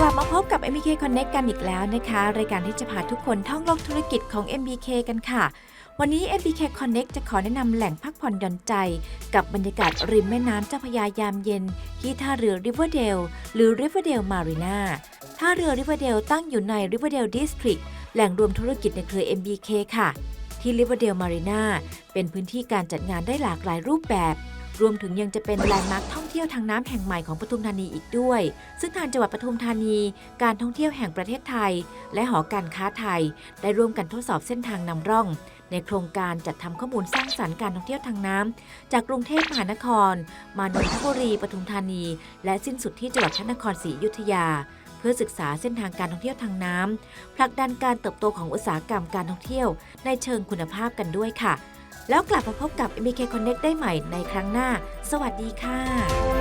กลับมาพบกับ MBK Connect กันอีกแล้วนะคะ รายการที่จะพาทุกคนท่องโลกธุรกิจของ MBK กันค่ะ วันนี้ MBK Connect จะขอแนะนำแหล่งพักผ่อนหย่อนใจ กับบรรยากาศริมแม่น้ำเจ้าพระยายามเย็น ที่ท่าเรือ Riverdale หรือ Riverdale Marina ท่าเรือ Riverdale ตั้งอยู่ใน Riverdale District แหล่งรวมธุรกิจในเครือ MBK ค่ะ ที่ Riverdale Marina เป็นพื้นที่การจัดงานได้หลากหลายรูปแบบ รวมถึงยังจะเป็นแลนด์มาร์คท่องเที่ยวทางน้ำแห่งใหม่ของปทุมธานีอีกด้วย ซึ่งทางจังหวัดปทุมธานี การท่องเที่ยวแห่งประเทศไทย และหอการค้าไทย ได้ร่วมกันทดสอบเส้นทางนำร่อง ในโครงการจัดทำข้อมูลสร้างสรรค์การท่องเที่ยวทางน้ำจากกรุงเทพมหานคร มานนทบุรีปทุมธานี และสิ้นสุดที่จังหวัดพระนครศรีอยุธยาเพื่อศึกษาเส้นทางการท่องเที่ยวทางน้ำผลักดันการเติบโตของอุตสาหกรรมการท่องเที่ยว ในเชิงคุณภาพกันด้วยค่ะ แล้วกลับมาพบกับ MBK Connect ได้ใหม่ในครั้งหน้า สวัสดีค่ะ